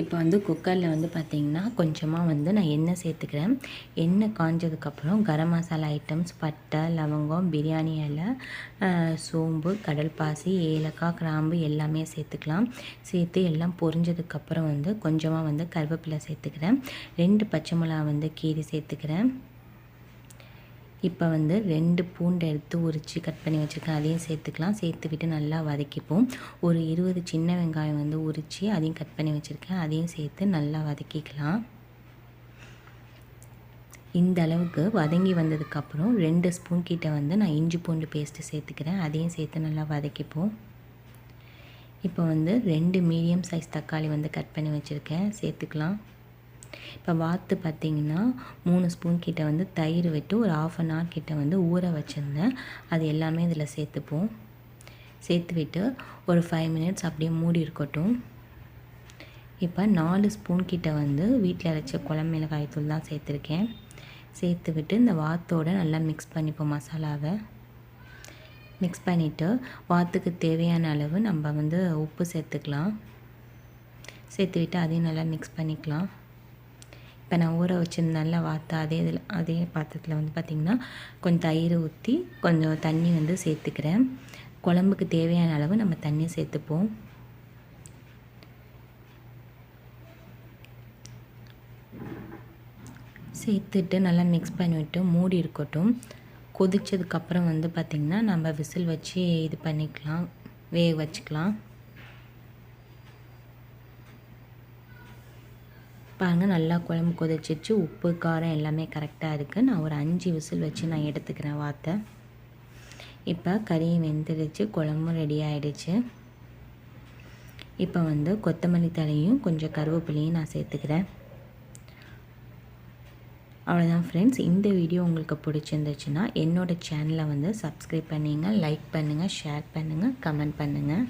இப்போ வந்து குக்கரில் வந்து பார்த்திங்கன்னா கொஞ்சமாக வந்து நான் எண்ணெய் சேர்த்துக்கிறேன். எண்ணெய் காஞ்சதுக்கப்புறம் கரம் மசாலா ஐட்டம்ஸ் பட்டை லவங்கம் பிரியாணி இலை சோம்பு கடல் பாசி ஏலக்காய் கிராம்பு எல்லாமே சேர்த்துக்கலாம். சேர்த்து எல்லாம் பொரிஞ்சதுக்கப்புறம் வந்து கொஞ்சமாக வந்து கருவேப்பிலை சேர்த்துக்கிறேன். ரெண்டு பச்சை மிளகா வந்து கீரி சேர்த்துக்கிறேன். இப்போ வந்து ரெண்டு பூண்டு எடுத்து உரித்து கட் பண்ணி வச்சுருக்கேன். அதையும் சேர்த்துக்கலாம். சேர்த்து விட்டு நல்லா வதக்கிப்போம். ஒரு இருபது சின்ன வெங்காயம் வந்து உரித்து அதையும் கட் பண்ணி வச்சுருக்கேன். அதையும் சேர்த்து நல்லா வதக்கிக்கலாம். இந்த அளவுக்கு வதங்கி வந்ததுக்கப்புறம் ரெண்டு ஸ்பூன் கிட்ட வந்து நான் இஞ்சி பூண்டு பேஸ்ட்டு சேர்த்துக்கிறேன். அதையும் சேர்த்து நல்லா வதக்கிப்போம். இப்போ வந்து ரெண்டு மீடியம் சைஸ் தக்காளி வந்து கட் பண்ணி வச்சுருக்கேன். சேர்த்துக்கலாம். இப்போ வாத்து பார்த்திங்கன்னா மூணு ஸ்பூன் கிட்ட வந்து தயிர் விட்டு ஒரு ஆஃப் அன் ஹவர் கிட்ட வந்து ஊற வச்சுருந்தேன். அது எல்லாமே இதில் சேர்த்துப்போம். சேர்த்து விட்டு ஒரு ஃபைவ் மினிட்ஸ் அப்படியே மூடி இருக்கட்டும். இப்போ நாலு ஸ்பூன் கிட்ட வந்து வீட்டில் அரைச்ச குழம்பு மிளகாய் தூள் தான் சேர்த்துருக்கேன். சேர்த்து விட்டு இந்த வாத்தோடு நல்லா மிக்ஸ் பண்ணிப்போம் மசாலாவை. மிக்ஸ் பண்ணிவிட்டு வாத்துக்கு தேவையான அளவு நம்ம வந்து உப்பு சேர்த்துக்கலாம். சேர்த்து விட்டு அதையும் நல்லா மிக்ஸ் பண்ணிக்கலாம். இப்போ நான் ஊற வச்சுருந்தேன்ல வாத்து அதே இதில் அதே பாத்திரத்தில் வந்து பார்த்திங்கன்னா கொஞ்சம் தயிர் ஊற்றி கொஞ்சம் தண்ணி வந்து சேர்த்துக்கிறேன். குழம்புக்கு தேவையான அளவு நம்ம தண்ணி சேர்த்துப்போம். சேர்த்துட்டு நல்லா மிக்ஸ் பண்ணிவிட்டு மூடி இருக்கட்டும். கொதிச்சதுக்கப்புறம் வந்து பார்த்திங்கன்னா நம்ம விசில் வச்சு இது பண்ணிக்கலாம் வேக வச்சுக்கலாம். பாருங்கள் நல்லா குழம்பு கொதிச்சிச்சு உப்பு காரம் எல்லாமே கரெக்டாக இருக்குது நான் ஒரு அஞ்சு விசில் வச்சு நான் எடுத்துக்கிறேன் வாத்தை. இப்போ கறியும் வெந்துடுச்சு குழம்பும் ரெடி ஆகிடுச்சு இப்போ வந்து கொத்தமல்லி தலையும் கொஞ்சம் கருவேப்பிலையும் நான் சேர்த்துக்கிறேன். அவ்வளோதான் ஃப்ரெண்ட்ஸ் இந்த வீடியோ உங்களுக்கு பிடிச்சிருந்துச்சுன்னா என்னோடய சேனலை வந்து சப்ஸ்கிரைப் பண்ணிங்க லைக் பண்ணுங்கள் ஷேர் பண்ணுங்கள் கமெண்ட் பண்ணுங்கள்